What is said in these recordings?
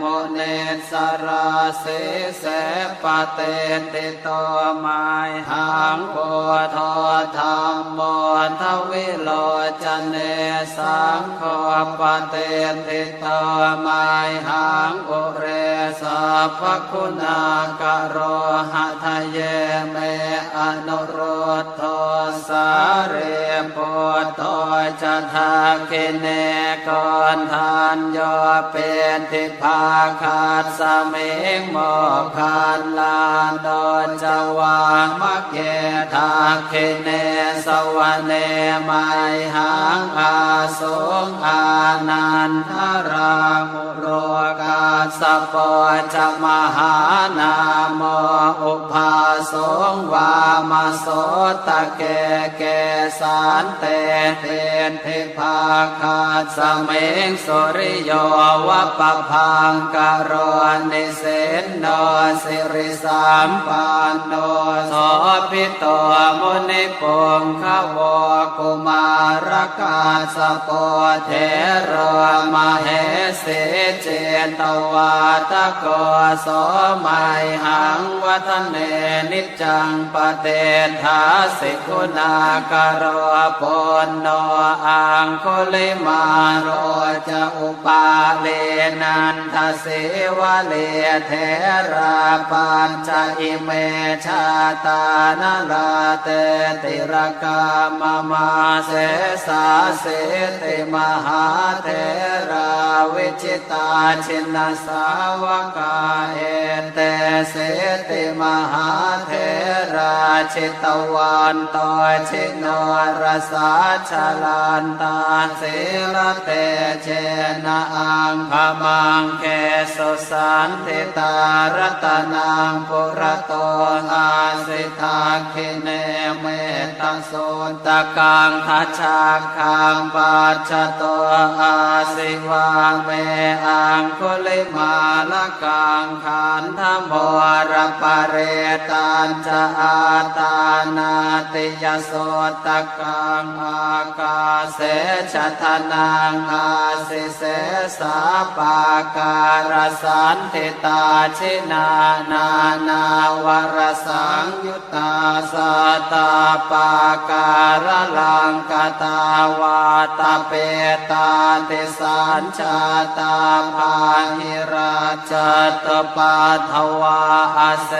มเนสราเสเสปเตติโตมายหังโพธ สังโฆปเตติโตมายหังอุเรสัพคุณากโรหะทะเยเมอนุโรธโทสาเรโพโตจะทาคิเนกอนทานโยเป็นทิพาคาดสเมงโมคานลานดอนจวามะเกทาคิเนสวะเนไมหังอา สงอานันทราราสปอจมหานามอุปาสงวามาโสตะเกเกสานเตเทนเทพาคาสเมงสุริโยวะปพังกโรนิเสนโนสิริสามปานโนโสพิโตมุนิปงขวกุมารกาสปเทรมาเหสิเจตวาตะโกโสมัยหังวัฒเนนิจังปเตทาสิกุณากโรปนโนอังคุลิมาโรจะอุปาเลนันทเสวะเลเทราปัญจอิเมชาตานลาเตติรกามมาเสสาเสติมหาเทรา วิจิตาชินสาวกาเอเตเสติมหาเทราชิตวันตชิโนรสาชลันตาสิลเตเชนะอังพมังเกสุสันติตารตนังปุระโตอาสิทาคิเนเมตโสตะกังทัชชาคังปัจจโตอาสิวาเมอังคุลิมาลกังขันธโมรปะเรตันจะอาตานาติยโสตกังอากาเสชะทนังอาสิเสสาปาการสันติตาชินานา นาวรสังยุตตาส ตาปาการลังกตาวาตาเปตาเตสัญชาตาภาหิราชตปาทวาอาเส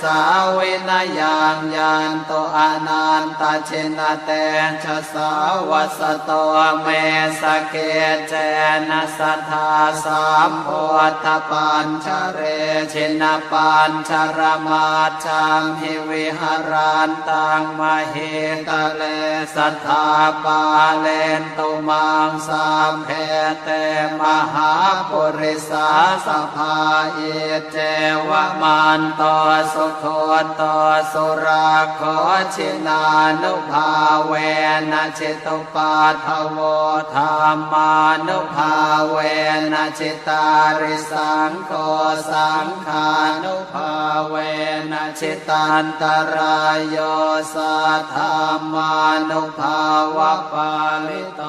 สาวินยังยันโตอนันตชินเตชะสาวัสโตเมสเกเจนะสัทธาสามโพธปัญชเรชินปัญชรมาชังหิวิหารันตังมเหตเลสัทธาปาเลนตุมังสามเพเตมหาปุริสาสภาเอเจวมันตสุโคตสุราขอชินานุภาเวนะจิตุปาทโวธรรมานุภาเวนะจิตาริสังโฆสังขานุภาเวนะจิตันตรายโยสัทธามานุภาวะปาลิโต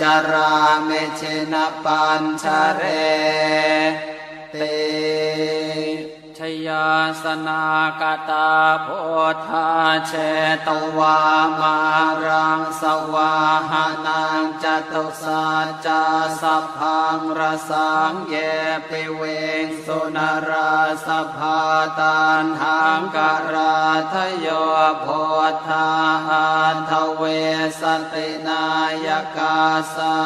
จารามิชินปัญชเรติ ยาสนากตาโพธาเชตวามารังสวาหานังจตุสัจจาสัพพังรสังเยปิเวงสุนราสภาตันหังการาทโยโพธาอันทเวสตินายกาสา